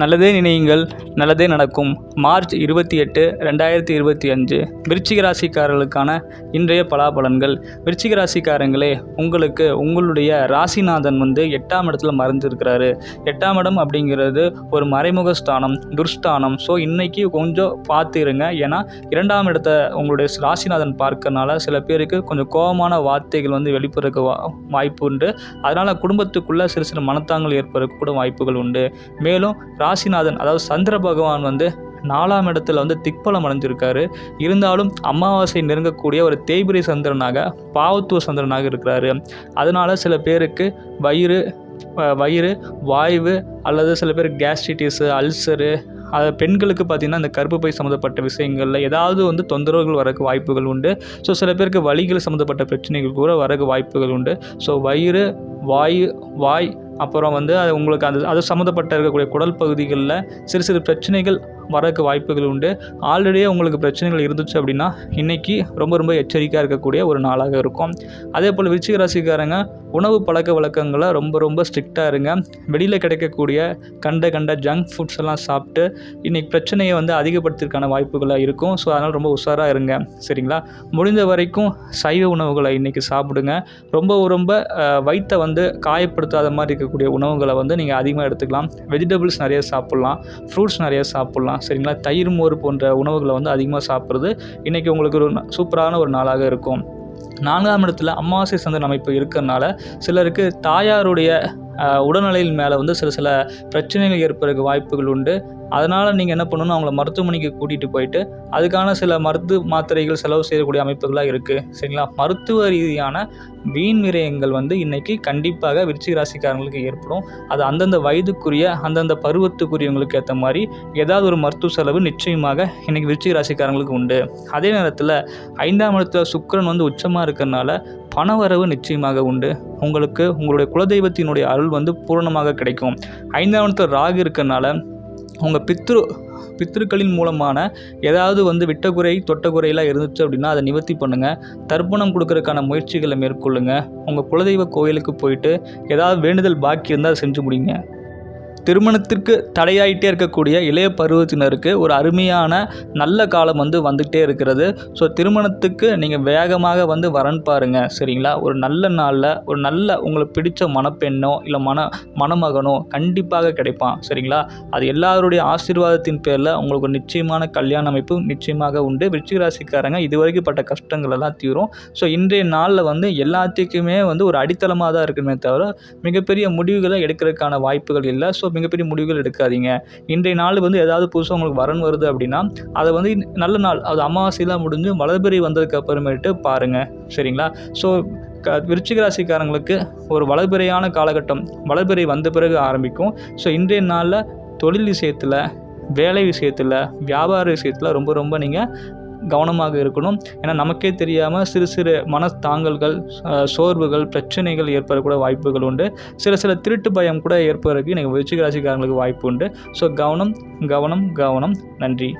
நல்லதே நினையுங்கள் நல்லதே நடக்கும். மார்ச் இருபத்தி எட்டு ரெண்டாயிரத்தி இருபத்தி அஞ்சு. விருச்சிக ராசிக்காரர்களுக்கான இன்றைய பலாபலன்கள். விருச்சிக ராசிக்காரங்களே உங்களுக்கு உங்களுடைய ராசிநாதன் வந்து எட்டாம் இடத்துல மறைஞ்சிருக்கிறாரு எட்டாம் இடம் அப்படிங்கிறது ஒரு மறைமுக ஸ்தானம் துர்ஸ்தானம். ஸோ இன்னைக்கு கொஞ்சம் பார்த்து இருங்க ஏன்னா இரண்டாம் இடத்த உங்களுடைய ராசிநாதன் பார்க்கறனால சில பேருக்கு கொஞ்சம் கோபமான வார்த்தைகள் வந்து வெளிப்படுறதுக்கு வா வாய்ப்பு உண்டு. அதனால் குடும்பத்துக்குள்ளே சிறு சிறு மனத்தாங்கள் ஏற்படுறதுக்கு கூட வாய்ப்புகள் உண்டு. மேலும் ராசிநாதன் அதாவது சந்திர பகவான் வந்து நாலாம் இடத்துல வந்து திக்பலம் அடைஞ்சிருக்காரு. இருந்தாலும் அமாவாசை நெருங்கக்கூடிய ஒரு தேய்பிரி சந்திரனாக பாவத்துவ சந்திரனாக இருக்கிறாரு. அதனால் சில பேருக்கு வயிறு வயிறு வாய்வு அல்லது சில பேர் கேஸ்ட்ரிட்டிஸு அல்சரு அது பெண்களுக்கு பார்த்திங்கன்னா இந்த கர்ப்பப்பை சம்மந்தப்பட்ட விஷயங்களில் ஏதாவது வந்து தொந்தரவுகள் வரக்கு வாய்ப்புகள் உண்டு. ஸோ சில பேருக்கு வழிகள் சம்மந்தப்பட்ட பிரச்சனைகள் கூட வரக்கு வாய்ப்புகள் உண்டு. ஸோ வயிறு வாயு வாய் அப்புறம் வந்து அது உங்களுக்கு அது அது சம்மந்தப்பட்ட இருக்கக்கூடிய குடல் பகுதிகளில் சிறு சிறு பிரச்சனைகள் வரக்கு வாய்ப்புகள் உண்டு. ஆல்ரெடியே உங்களுக்கு பிரச்சனைகள் இருந்துச்சு அப்படின்னா இன்றைக்கி ரொம்ப ரொம்ப எச்சரிக்கையாக இருக்கக்கூடிய ஒரு நாளாக இருக்கும். அதே போல் விருச்சிக ராசிக்காரங்க உணவு பழக்க வழக்கங்களை ரொம்ப ரொம்ப ஸ்ட்ரிக்டாக இருங்க. வெளியில் கிடைக்கக்கூடிய கண்ட கண்ட ஜங்க் ஃபுட்ஸ் எல்லாம் சாப்பிட்டு இன்றைக்கி பிரச்சனையை வந்து அதிகப்படுத்துறதுக்கான வாய்ப்புகளாக இருக்கும். ஸோ அதனால் ரொம்ப உஷாராக இருங்க. சரிங்களா? முடிந்த வரைக்கும் சைவ உணவுகளை இன்றைக்கி சாப்பிடுங்க. ரொம்ப ரொம்ப வயிற்றை வந்து காயப்படுத்தாத மாதிரி இருக்கக்கூடிய உணவுகளை வந்து நீங்கள் அதிகமாக எடுத்துக்கலாம். வெஜிடபிள்ஸ் நிறைய சாப்பிட்லாம். ஃப்ரூட்ஸ் நிறைய சாப்பிட்லாம். சரிங்களா? தயிர் மோர் போன்ற உணவுகளை வந்து அதிகமாக சாப்பிட்றது இன்றைக்கி உங்களுக்கு ஒரு சூப்பரான ஒரு நாளாக இருக்கும். நான்காம் இடத்துல அமாவாசை சந்திரன் அமைப்பு இருக்கிறனால சிலருக்கு தாயாருடைய அஹ், உடல்நிலையின் மேலே வந்து சில சில பிரச்சனைகள் ஏற்படுறதுக்கு வாய்ப்புகள் உண்டு. அதனால் நீங்கள் என்ன பண்ணணும்? அவங்கள மருத்துவமனைக்கு கூட்டிகிட்டு போயிட்டு அதுக்கான சில மருந்து மாத்திரைகள் செலவு செய்யக்கூடிய அமைப்புகளாக இருக்குது சரிங்களா? மருத்துவ ரீதியான வீண் விரயங்கள் வந்து இன்றைக்கி கண்டிப்பாக விருச்சிக ராசிக்காரங்களுக்கு ஏற்படும். அது அந்தந்த வயதுக்குரிய அந்தந்த பருவத்துக்குரியவங்களுக்கு ஏற்ற மாதிரி ஏதாவது ஒரு மருத்துவ செலவு நிச்சயமாக இன்றைக்கி விருச்சிக ராசிக்காரங்களுக்கு உண்டு. அதே நேரத்தில் ஐந்தாம் இடத்துல சுக்கிரன் வந்து உச்சமாக இருக்கிறனால பணவரவு நிச்சயமாக உண்டு. உங்களுக்கு உங்களுடைய குலதெய்வத்தினுடைய அருள் வந்து பூரணமாக கிடைக்கும். ஐந்தாம் இடத்துல ராகு இருக்கிறனால உங்கள் பித்ரு பித்திருக்களின் மூலமான ஏதாவது வந்து விட்ட குறை தொட்ட குறையெல்லாம் இருந்துச்சு அப்படின்னா அதை நிவர்த்தி பண்ணுங்கள் தர்ப்பணம் கொடுக்கறதுக்கான முயற்சிகளை மேற்கொள்ளுங்கள் உங்கள் குலதெய்வ கோயிலுக்கு போயிட்டு ஏதாவது வேண்டுதல் பாக்கி இருந்தால் அதை செஞ்சு முடிங்க. திருமணத்திற்கு தடையாயிட்டே இருக்கக்கூடிய இளைய பருவத்தினருக்கு ஒரு அருமையான நல்ல காலம் வந்து வந்துகிட்டே இருக்கிறது. ஸோ திருமணத்துக்கு நீங்கள் வேகமாக வந்து வரன் பாருங்கள் சரிங்களா? ஒரு நல்ல நாளில் ஒரு நல்ல உங்களுக்கு பிடிச்ச மணப்பெண்ணோ இல்லை மண மணமகனோ கண்டிப்பாக கிடைப்பான் சரிங்களா? அது எல்லாருடைய ஆசீர்வாதத்தின் பேரில் உங்களுக்கு ஒரு நிச்சயமான கல்யாண அமைப்பு நிச்சயமாக உண்டு. விருச்சிகராசிக்காரங்க இதுவரைக்கும் பட்ட கஷ்டங்கள் எல்லாம் தீரும். ஸோ இன்றைய நாளில் வந்து எல்லாத்துக்குமே வந்து ஒரு அடித்தளமாக தான் இருக்குமே தவிர மிகப்பெரிய முடிவுகளை எடுக்கிறதுக்கான வாய்ப்புகள் இல்லை. ஸோ மிகப்பெரிய முடிவுகள் எடுக்காதீங்க. இன்றைய நாள் வந்து ஏதாவது புதுசாக உங்களுக்கு வரன் வருது அப்படின்னா அதை வந்து நல்ல நாள் அது அமாவாசையெல்லாம் முடிஞ்சு வளர்பிறை வந்ததுக்கு அப்புறமேட்டு பாருங்கள் சரிங்களா? ஸோ க விருச்சிக ராசிக்காரங்களுக்கு ஒரு வளர்பிறையான காலகட்டம் வளர்பிறை வந்த பிறகு ஆரம்பிக்கும். ஸோ இன்றைய நாளில் தொழில் விஷயத்தில் வேலை விஷயத்தில் வியாபார விஷயத்தில் ரொம்ப ரொம்ப நீங்கள் கவனமாக இருக்கணும். ஏன்னா நமக்கே தெரியாமல் சிறு சிறு மனத்தாங்கல்கள் சோர்வுகள் பிரச்சனைகள் ஏற்படக்கூட வாய்ப்புகள் உண்டு. சில சில திருட்டு பயம் கூட ஏற்படுறதுக்கு நீங்கள் விருச்சிக ராசிக்காரங்களுக்கு வாய்ப்பு உண்டு. ஸோ கவனம் கவனம் கவனம். நன்றி.